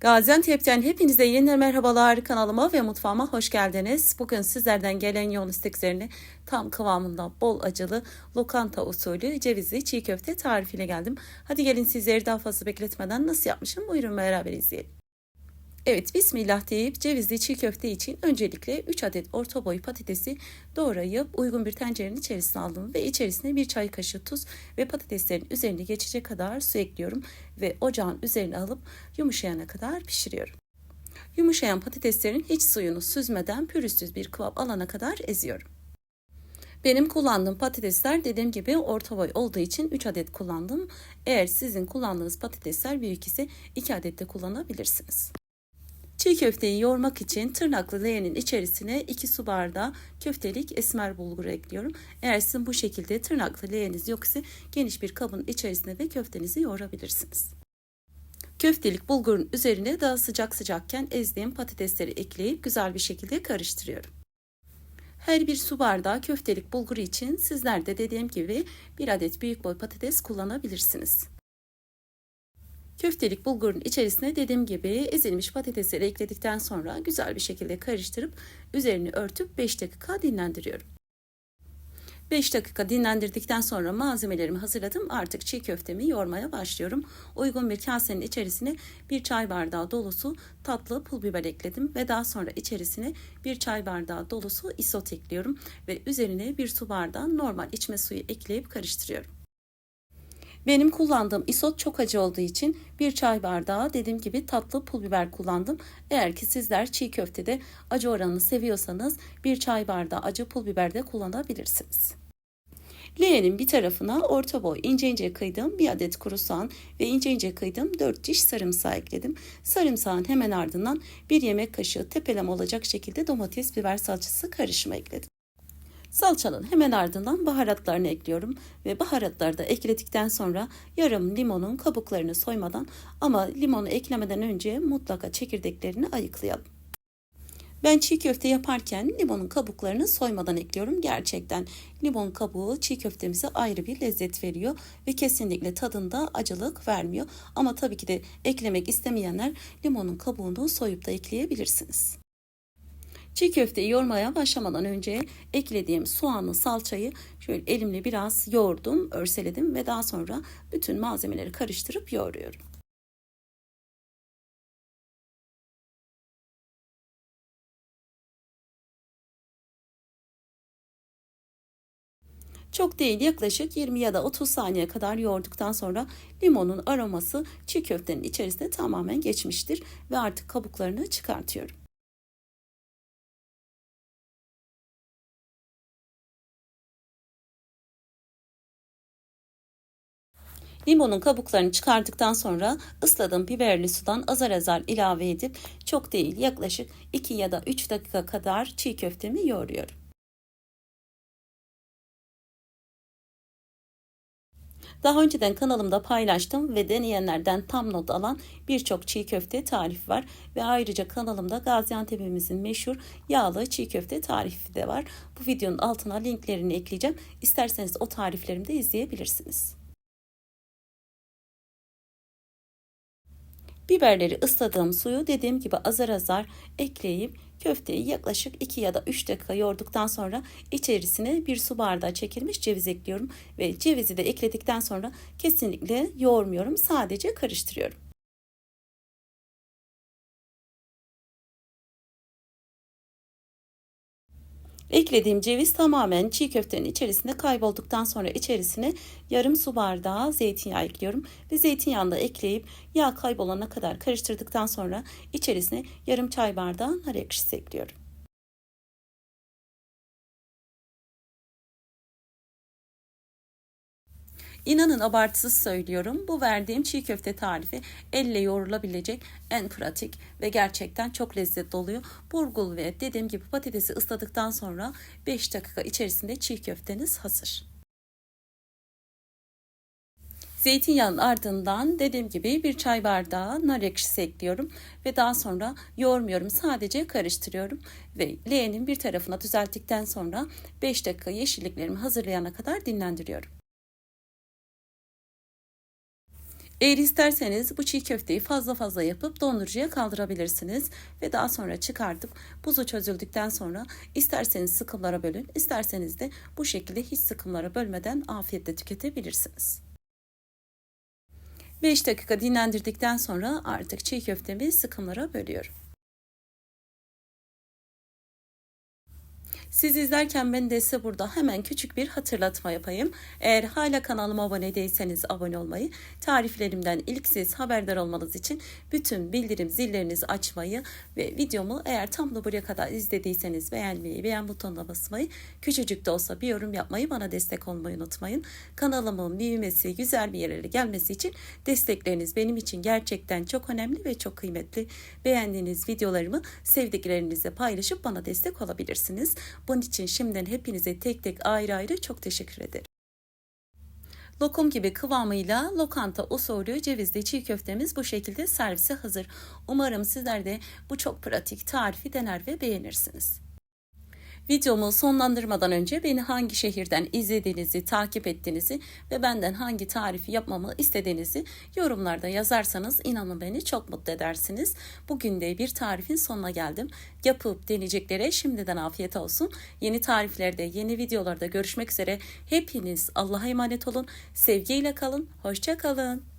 Gaziantep'ten hepinize yeniden merhabalar kanalıma ve mutfağıma hoş geldiniz. Bugün sizlerden gelen yoğun istek üzerine tam kıvamında bol acılı lokanta usulü cevizli çiğ köfte tarifiyle geldim. Hadi gelin sizleri daha fazla bekletmeden nasıl yapmışım buyurun beraber izleyelim. Evet bismillah deyip cevizli çiğ köfte için öncelikle 3 adet orta boy patatesi doğrayıp uygun bir tencerenin içerisine aldım ve içerisine bir çay kaşığı tuz ve patateslerin üzerine geçecek kadar su ekliyorum ve ocağın üzerine alıp yumuşayana kadar pişiriyorum. Yumuşayan patateslerin hiç suyunu süzmeden pürüzsüz bir kıvam alana kadar eziyorum. Benim kullandığım patatesler dediğim gibi orta boy olduğu için 3 adet kullandım. Eğer sizin kullandığınız patatesler büyük ise 2 adet de kullanabilirsiniz. Çiğ köfteyi yoğurmak için tırnaklı leğenin içerisine 2 su bardağı köftelik esmer bulgur ekliyorum. Eğer sizin bu şekilde tırnaklı leğeniz yoksa geniş bir kabın içerisine de köftenizi yoğurabilirsiniz. Köftelik bulgurun üzerine daha sıcak sıcakken ezdiğim patatesleri ekleyip güzel bir şekilde karıştırıyorum. Her bir su bardağı köftelik bulgur için sizler de dediğim gibi bir adet büyük boy patates kullanabilirsiniz. Köftelik bulgurun içerisine dediğim gibi ezilmiş patatesleri ekledikten sonra güzel bir şekilde karıştırıp üzerini örtüp 5 dakika dinlendiriyorum. 5 dakika dinlendirdikten sonra malzemelerimi hazırladım. Artık çiğ köftemi yoğurmaya başlıyorum. Uygun bir kasenin içerisine bir çay bardağı dolusu tatlı pul biber ekledim ve daha sonra içerisine bir çay bardağı dolusu isot ekliyorum ve üzerine bir su bardağı normal içme suyu ekleyip karıştırıyorum. Benim kullandığım isot çok acı olduğu için bir çay bardağı dediğim gibi tatlı pul biber kullandım. Eğer ki sizler çiğ köftede acı oranını seviyorsanız bir çay bardağı acı pul biber de kullanabilirsiniz. Leğenin bir tarafına orta boy ince ince kıydığım bir adet kuru soğan ve ince ince kıydığım 4 diş sarımsağı ekledim. Sarımsağın hemen ardından bir yemek kaşığı tepeleme olacak şekilde domates biber salçası karışımı ekledim. Salçanın hemen ardından baharatlarını ekliyorum ve baharatları da ekledikten sonra yarım limonun kabuklarını soymadan ama limonu eklemeden önce mutlaka çekirdeklerini ayıklayalım. Ben çiğ köfte yaparken limonun kabuklarını soymadan ekliyorum. Gerçekten limon kabuğu çiğ köftemize ayrı bir lezzet veriyor ve kesinlikle tadında acılık vermiyor. Ama tabii ki de eklemek istemeyenler limonun kabuğunu soyup da ekleyebilirsiniz. Çiğ köfteyi yoğurmaya başlamadan önce eklediğim soğanlı salçayı şöyle elimle biraz yoğurdum, örseledim ve daha sonra bütün malzemeleri karıştırıp yoğuruyorum. Çok değil yaklaşık 20 ya da 30 saniye kadar yoğurduktan sonra limonun aroması çiğ köftenin içerisinde tamamen geçmiştir ve artık kabuklarını çıkartıyorum. Limonun kabuklarını çıkardıktan sonra ısladığım biberli sudan azar azar ilave edip çok değil yaklaşık 2 ya da 3 dakika kadar çiğ köftemi yoğuruyorum. Daha önceden kanalımda paylaştım ve deneyenlerden tam not alan birçok çiğ köfte tarif var ve ayrıca kanalımda Gaziantep'imizin meşhur yağlı çiğ köfte tarifi de var. Bu videonun altına linklerini ekleyeceğim. İsterseniz o tariflerimi de izleyebilirsiniz. Biberleri ısladığım suyu dediğim gibi azar azar ekleyip köfteyi yaklaşık 2 ya da 3 dakika yoğurduktan sonra içerisine bir su bardağı çekilmiş ceviz ekliyorum ve cevizi de ekledikten sonra kesinlikle yoğurmuyorum sadece karıştırıyorum. Eklediğim ceviz tamamen çiğ köftenin içerisinde kaybolduktan sonra içerisine yarım su bardağı zeytinyağı ekliyorum. Ve zeytinyağını da ekleyip yağ kaybolana kadar karıştırdıktan sonra içerisine yarım çay bardağı nar ekşisi ekliyorum. İnanın abartısız söylüyorum. Bu verdiğim çiğ köfte tarifi elle yoğrulabilecek en pratik ve gerçekten çok lezzetli oluyor. Burgul ve dediğim gibi patatesi ısladıktan sonra 5 dakika içerisinde çiğ köfteniz hazır. Zeytinyağının ardından dediğim gibi bir çay bardağı nar ekşisi ekliyorum ve daha sonra yoğurmuyorum sadece karıştırıyorum ve leğenin bir tarafına düzelttikten sonra 5 dakika yeşilliklerimi hazırlayana kadar dinlendiriyorum. Eğer isterseniz bu çiğ köfteyi fazla fazla yapıp dondurucuya kaldırabilirsiniz ve daha sonra çıkartıp buzu çözüldükten sonra isterseniz sıkımlara bölün, isterseniz de bu şekilde hiç sıkımlara bölmeden afiyetle tüketebilirsiniz. 5 dakika dinlendirdikten sonra artık çiğ köftemi sıkımlara bölüyorum. Siz izlerken ben de size burada hemen küçük bir hatırlatma yapayım. Eğer hala kanalıma abone değilseniz abone olmayı, tariflerimden ilk siz haberdar olmanız için bütün bildirim zillerinizi açmayı ve videomu eğer tam da buraya kadar izlediyseniz beğenmeyi, beğen butonuna basmayı, küçücük de olsa bir yorum yapmayı, bana destek olmayı unutmayın. Kanalımın büyümesi, güzel bir yerlere gelmesi için destekleriniz benim için gerçekten çok önemli ve çok kıymetli. Beğendiğiniz videolarımı sevdiklerinizle paylaşıp bana destek olabilirsiniz. Bunun için şimdiden hepinize tek tek ayrı ayrı çok teşekkür ederim. Lokum gibi kıvamıyla lokanta usulü cevizli çiğ köftemiz bu şekilde servise hazır. Umarım sizler de bu çok pratik tarifi dener ve beğenirsiniz. Videomu sonlandırmadan önce beni hangi şehirden izlediğinizi, takip ettiğinizi ve benden hangi tarifi yapmamı istediğinizi yorumlarda yazarsanız inanın beni çok mutlu edersiniz. Bugün de bir tarifin sonuna geldim. Yapıp deneyeceklere şimdiden afiyet olsun. Yeni tariflerde, yeni videolarda görüşmek üzere. Hepiniz Allah'a emanet olun. Sevgiyle kalın. Hoşça kalın.